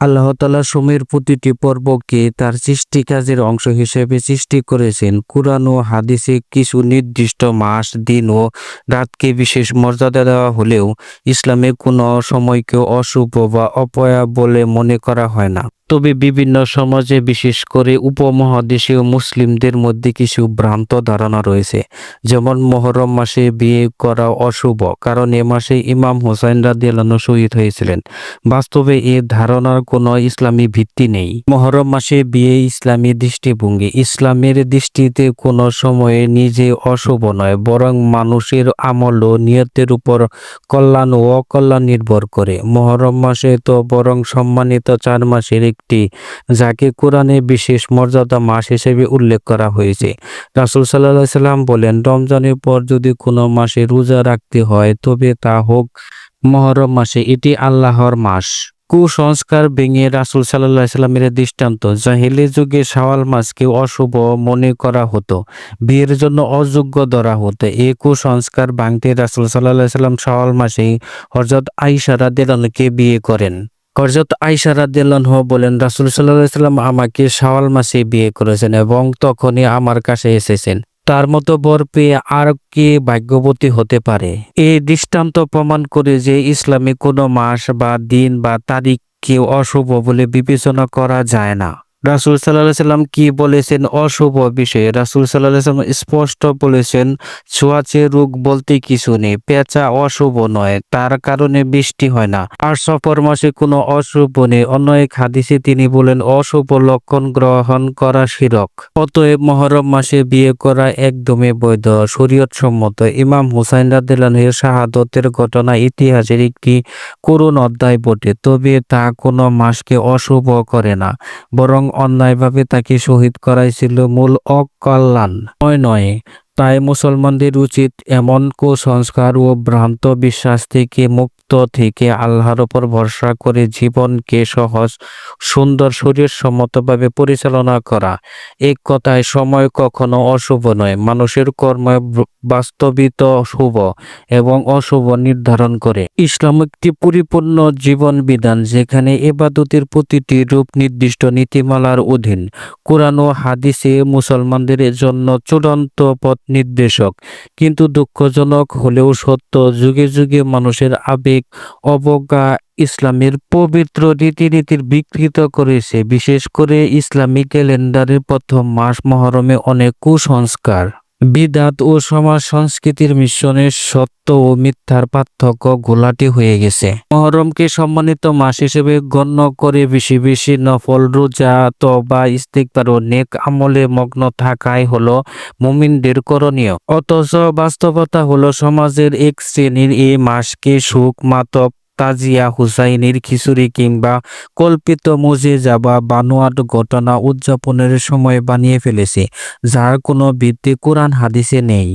আল্লাহ তালা সময়ের প্রতিটি পর্বকে তার সৃষ্টি কাজের অংশ হিসেবে সৃষ্টি করেছেন। কুরআন ও হাদিসে কিছু নির্দিষ্ট মাস, দিন ও রাতকে বিশেষ মর্যাদা দেওয়া হলেও ইসলামে কোনো সময়কে অশুভ বা অপয়া বলে মনে করা হয় না। তবে বিভিন্ন সমাজে বিশেষ করে উপমহাদেশীয় মুসলিমদের মধ্যে কিছু ভ্রান্ত ধারণা রয়েছে। যেমন মহরম মাসে বিয়ে করা অশুভ, কারণ এ মাসে ইমাম হোসাইন রাদিয়াল্লাহু শহীদ হয়েছিলেন। বাস্তবে এ ধারণার কোনো ইসলামী ভিত্তি নেই। মহরম মাসে বিয়ে ইসলামী দৃষ্টিভঙ্গি। ইসলামের দৃষ্টিতে কোনো সময়ে নিজে অশুভ নয়, বরং মানুষের আমল ও নিয়তের উপর কল্যাণ ও অকল্যাণ নির্ভর করে। মহরম মাসে তো বরং সম্মানিত চার মাসের একটি, যাকে কোরআনে বিশেষ মর্যাদা মাস হিসেবে উল্লেখ করা হয়েছে। রাসুল সাল্লাহ সাল্লাম বলেন, রমজানের পর যদি কোনো মাসে রোজা রাখতে হয়, তবে তা হোক মহরম মাসে, এটি আল্লাহর মাস। কুসংস্কার ভেঙে রাসুল সাল্লাহ সাল্লামের দৃষ্টান্ত, জাহিলি যুগে শাওয়াল মাসকে অশুভ মনে করা হতো, বিয়ের জন্য অযোগ্য ধরা হতো। এ কুসংস্কার ভাঙতে রাসুল সাল্লাহ সাল্লাম শাওয়াল মাসেই হরজত আইসারা দেলানকে বিয়ে করেন? হরজত আইসা রাদিয়াল্লাহু বলেন, রাসুল সাল্লাম আমাকে শাওয়াল মাসে বিয়ে করেছেন এবং তখনই আমার কাছে এসেছেন। তার মতো বর পেয়ে আর কে ভাগ্যবতী হতে পারে? এই দৃষ্টান্ত প্রমাণ করে যে ইসলামে কোনো মাস বা দিন বা তারিখ কেউ অশুভ বলে বিবেচনা করা যায় না। রাসুল সাল্লাহ সাল্লাম কি বলেছেন? অশুভ বিষয়ে। রাসুল সাল্লাহ সাল্লাম স্পষ্ট বলেছেন, ছোঁয়াচে রোগ বলতে কিছু নেই, পেঁচা অশুভ নয়, তার কারণে বৃষ্টি হয় না। আর সফর মাসে কোনো অশুভ নেই। অন্য এক হাদিসে তিনি বলেন, অশুভ লক্ষণ গ্রহণ করা শিরক। অতএব মহরম মাসে বিয়ে করা একদমই বৈধ শরীয়ত সম্মত ইমাম হুসাইন রাদিল্লাহের শাহাদতের ঘটনা ইতিহাসের একটি করুণ অধ্যায় বটে, তবে তা কোনো মাসকে অশুভ করে না, বরং অন্যায়ভাবে তাকে শহীদ করাই ছিল মূল অকল্যাণ। নয় নয়, তাই মুসলমানদের উচিত এমন কুসংস্কার ও ভ্রান্ত বিশ্বাস থেকে মুক্ত থেকে আল্লাহর ওপর ভরসা করে জীবনকে সহজ, সুন্দর শরীর সম্মতভাবে পরিচালনা করা। এক কথায়, সময় কখনো অশুভ নয়, মানুষের কর্ম বাস্তবিত শুভ এবং অশুভ নির্ধারণ করে। ইসলাম একটি পরিপূর্ণ জীবন বিধান যেখানে এবাদতের প্রতিটি রূপ নির্দিষ্ট নীতিমালার অধীন। কোরআন ও হাদিসে মুসলমানদের জন্য চূড়ান্ত পথ নির্দেশক। কিন্তু দুঃখজনক হলেও সত্য, যুগে যুগে মানুষের আবেগ অবজ্ঞা ইসলামের পবিত্র রীতিনীতির বিকৃত করেছে। বিশেষ করে ইসলামিক ক্যালেন্ডারের প্রথম মাস মহরমে অনেক কুসংস্কার। বিদাত ও সমাজ সংস্কৃতির মিশ্রণে সত্য ও মিথ্যার পার্থক্য ঘোলাটে হয়ে গেছে। মহরমকে সম্মানিত মাস হিসেবে গণ্য করে বেশি বেশি নফল, রোজা তবা ইস্তিকবার ও নেক আমলে মগ্ন থাকাই হলো মুমিনদের করণীয়। অথচ বাস্তবতা হলো সমাজের এক শ্রেণির এই মাসকে সুখ মাতক তাজিয়া হুসাইনির খিচুড়ি কিংবা কল্পিত মজে যাবা বানোয়াট ঘটনা উদযাপনের সময় বানিয়ে ফেলেছে, যার কোনো ভিত্তি কোরআন হাদিসে নেই।